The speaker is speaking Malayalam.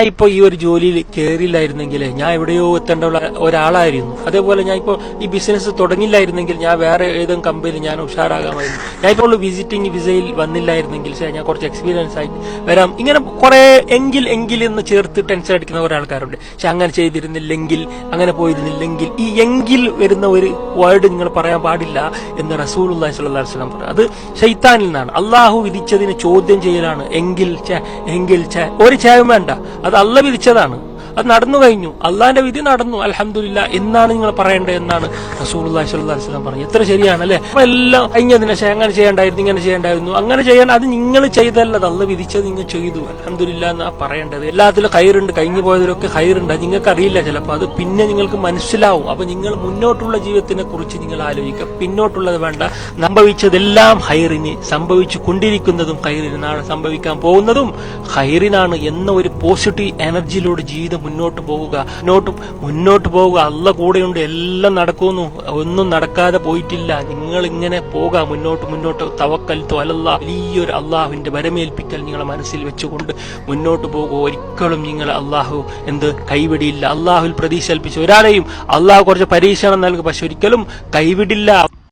ഇപ്പൊ ഈ ഒരു ജോലിയിൽ കയറിയില്ലായിരുന്നെങ്കിൽ ഞാൻ എവിടെയോ എത്തേണ്ട ഒരാളായിരുന്നു. അതേപോലെ ഞാൻ ഇപ്പോൾ ഈ ബിസിനസ് തുടങ്ങില്ലായിരുന്നെങ്കിൽ ഞാൻ വേറെ ഏതെങ്കിലും കമ്പനിയിൽ ഞാൻ ഉഷാറാകാമായിരുന്നു. ഞാൻ ഇപ്പോൾ വിസിറ്റിംഗ് വിസയിൽ വന്നില്ലായിരുന്നെങ്കിൽ ഞാൻ കുറച്ച് എക്സ്പീരിയൻസ് ആയി വരാം. ഇങ്ങനെ കുറെ എങ്കിൽ എങ്കിൽ എന്ന് ചേർത്ത് ടെൻഷൻ അടിക്കുന്ന കുറെ ആൾക്കാരുണ്ട്. പക്ഷെ അങ്ങനെ ചെയ്തിരുന്നില്ലെങ്കിൽ അങ്ങനെ പോയിരുന്നില്ലെങ്കിൽ ഈ എങ്കിൽ വരുന്ന ഒരു വേർഡ് നിങ്ങൾ പറയാൻ പാടില്ല എന്ന് റസൂൽ വസല്ലം പറഞ്ഞു. അത് ഷൈത്താനിൽ നിന്നാണ്. അള്ളാഹു വിധിച്ചതിന് ചോദ്യം ചെയ്യലാണ്. എങ്കിൽ എങ്കിൽ ഒരു ചേവ് വേണ്ട. അത് അല്ല വിധിച്ചതാണ്. അത് നടന്നു കഴിഞ്ഞു. അള്ളാന്റെ വിധി നടന്നു. അലഹമില്ല എന്നാണ് നിങ്ങൾ പറയേണ്ടത് എന്നാണ് റസൂൽ വസ്ലം പറഞ്ഞു എത്ര ശരിയാണ് അല്ലെ? അപ്പൊ എല്ലാം കഴിഞ്ഞതിനെ അങ്ങനെ ചെയ്യണ്ടായിരുന്നു ഇങ്ങനെ ചെയ്യണ്ടായിരുന്നു. അങ്ങനെ ചെയ്യാൻ അത് നിങ്ങൾ ചെയ്തല്ല അത് അള്ള വിധിച്ചത് നിങ്ങൾ ചെയ്തു. അലഹമില്ല എന്നാ പറയേണ്ടത്. എല്ലാത്തിലും കയറുണ്ട് കഴിഞ്ഞു പോയതിലൊക്കെ കയറുണ്ട് അത് നിങ്ങൾക്ക് അറിയില്ല ചിലപ്പോൾ അത് പിന്നെ നിങ്ങൾക്ക് മനസ്സിലാവും. അപ്പൊ നിങ്ങൾ മുന്നോട്ടുള്ള ജീവിതത്തിനെ കുറിച്ച് നിങ്ങൾ ആലോചിക്കുക. പിന്നോട്ടുള്ളത് വേണ്ട. സംഭവിച്ചതെല്ലാം ഹൈറിന് സംഭവിച്ചു കൊണ്ടിരിക്കുന്നതും ഹൈറിനാണ് സംഭവിക്കാൻ പോകുന്നതും ഹൈറിനാണ് എന്ന ഒരു പോസിറ്റീവ് എനർജിയിലൂടെ ജീവിതം മുന്നോട്ട് പോവുക. മുന്നോട്ട് മുന്നോട്ട് പോവുക. അല്ല കൂടെയുണ്ട്. എല്ലാം നടക്കുന്നു. ഒന്നും നടക്കാതെ പോയിട്ടില്ല. നിങ്ങൾ ഇങ്ങനെ പോവുക മുന്നോട്ട് മുന്നോട്ട്. തവക്കൽ തോലല്ല വലിയൊരു അള്ളാഹുവിന്റെ വരമേൽപ്പിക്കൽ നിങ്ങളെ മനസ്സിൽ വെച്ചുകൊണ്ട് മുന്നോട്ട് പോകുക. ഒരിക്കലും നിങ്ങൾ അള്ളാഹു എന്ത് കൈവിടിയില്ല. അള്ളാഹുവിൽ പ്രതീക്ഷ ഒരാളെയും അള്ളാഹു കുറച്ച് പരീക്ഷണം നൽകും. പക്ഷെ ഒരിക്കലും കൈവിടില്ല.